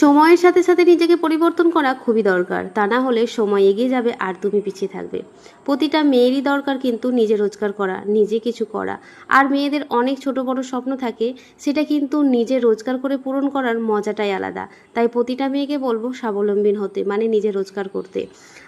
সময়ের সাথে সাথে নিজেকে পরিবর্তন করা খুবই দরকার। তা না হলে সময় এগিয়ে যাবে আর তুমি পিছিয়ে থাকবে। প্রতিটা মেয়েরই দরকার কিন্তু নিজে রোজগার করা, নিজে কিছু করা। আর মেয়েদের অনেক ছোট বড় স্বপ্ন থাকে, সেটা কিন্তু নিজে রোজগার করে পূরণ করার মজাটাই আলাদা। তাই প্রতিটা মেয়েকে বলব স্বাবলম্বী হতে মানে নিজে রোজগার করতে।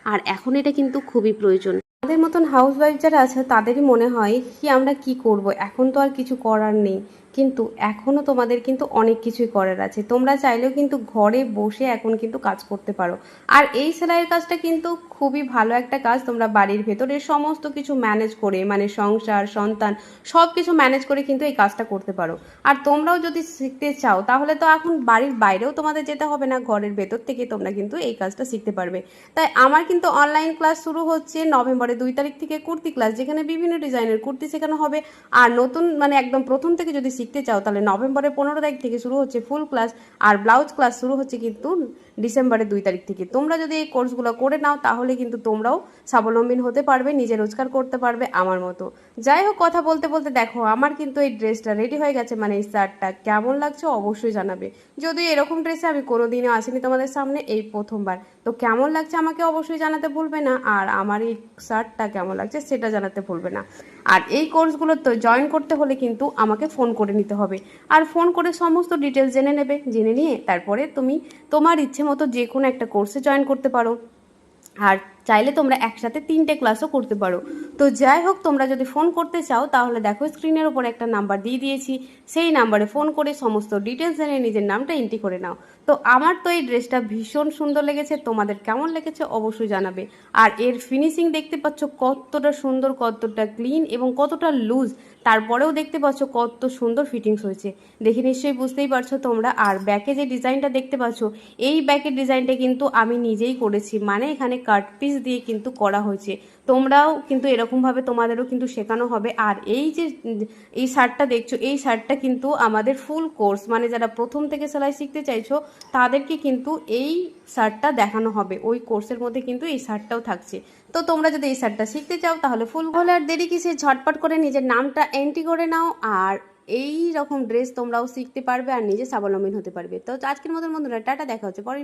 আর এখন এটা কিন্তু খুবই প্রয়োজন। আমাদের মতন হাউস ওয়াইফ যারা আছে, তাদেরই মনে হয় কি আমরা কি করব? এখন তো আর কিছু করার নেই। কিন্তু এখনও তোমাদের কিন্তু অনেক কিছুই করার আছে। তোমরা চাইলেও কিন্তু ঘরে বসে এখন কিন্তু কাজ করতে পারো। আর এই সেলাইয়ের কাজটা কিন্তু খুবই ভালো একটা কাজ। তোমরা বাড়ির ভেতরে সমস্ত কিছু ম্যানেজ করে মানে সংসার, সন্তান সব কিছু ম্যানেজ করে কিন্তু এই কাজটা করতে পারো। আর তোমরাও যদি শিখতে চাও, তাহলে তো এখন বাড়ির বাইরেও তোমাদের যেতে হবে না, ঘরের ভেতর থেকে তোমরা কিন্তু এই কাজটা শিখতে পারবে। তাই আমার কিন্তু অনলাইন ক্লাস শুরু হচ্ছে নভেম্বরের দুই তারিখ থেকে কুর্তি ক্লাস যেখানে বিভিন্ন ডিজাইনের কুর্তি শেখানো হবে। আর নতুন মানে একদম প্রথম থেকে যদি শিখতে চাও, তাহলে নভেম্বরের পনেরো তারিখ থেকে শুরু হচ্ছে ফুল ক্লাস আর ব্লাউজ ক্লাস শুরু হচ্ছে কিন্তু ডিসেম্বরের দুই তারিখ থেকে। তোমরা যদি এই কোর্সগুলো করে নাও, তাহলে কিন্তু তোমরাও স্বাবলম্বী হতে পারবে, নিজে রোজগার করতে পারবে আমার মতো। যাই হোক, কথা বলতে বলতে দেখো, আমার কিন্তু এই ড্রেসটা রেডি হয়ে গেছে মানে এই শার্টটা কেমন লাগছে অবশ্যই জানাবে। যদিও এরকম ড্রেসে আমি কোনোদিনও আসিনি তোমাদের সামনে এই প্রথমবার, তো কেমন লাগছে আমাকে অবশ্যই জানাতে ভুলবে না, আর আমার এই শার্টটা কেমন লাগছে সেটা জানাতে ভুলবে না। আর এই কোর্সগুলো তো জয়েন করতে হলে কিন্তু আমাকে ফোন করে নিতে হবে। আর ফোন করে সমস্ত ডিটেলস জেনে নেবে, জেনে নিয়ে তারপরে তুমি তোমার ইচ্ছে মতো যে কোনো একটা কোর্সে জয়েন করতে পারো। আর চাইলে তোমরা একসাথে তিনটে ক্লাসও করতে পারো। তো যাই হোক, তোমরা যদি ফোন করতে চাও, তাহলে দেখো স্ক্রিনের ওপর একটা নাম্বার দিয়ে দিয়েছি। সেই নাম্বারে ফোন করে সমস্ত ডিটেলস জেনে নিজের নামটা এন্ট্রি করে নাও। তো আমার তো এই ড্রেসটা ভীষণ সুন্দর লেগেছে, তোমাদের কেমন লেগেছে অবশ্যই জানাবে। আর এর ফিনিশিং দেখতে পাচ্ছ কতটা সুন্দর, কতটা ক্লিন এবং কতটা লুজ তারপরেও দেখতে পাচ্ছ কত সুন্দর ফিটিংস হয়েছে। দেখে নিশ্চয়ই বুঝতেই পারছ তোমরা। আর ব্যাকে যে ডিজাইনটা দেখতে পাচ্ছ, এই ব্যাকের ডিজাইনটা কিন্তু আমি নিজেই করেছি। মানে এখানে কাট পিস দিয়ে কিন্তু করা হয়েছে। তোমরাও কিন্তু এরকমভাবে তোমাদেরও কিন্তু শেখানো হবে। আর এই যে, এই শার্টটা দেখছ, এই শার্টটা কিন্তু আমাদের ফুল কোর্স মানে যারা প্রথম থেকে সেলাই শিখতে চাইছো, তাদেরকে কিন্তু এই শার্টটা দেখানো হবে। ওই কোর্সের মধ্যে কিন্তু এই শার্টটাও থাকছে। তো তোমরা যদি এই শার্টটা শিখতে চাও, তাহলে ফুল হলে আর দেরি কিসে ঝটপট করে নিজের নামটা এন্ট্রি করে নাও, আর এই রকম ড্রেস তোমরাও শিখতে পারবে, আর নিজে স্বাবলম্বী হতে পারবে। তো আজকের মতন বন্ধুরা, টাটা, দেখা হচ্ছে পরে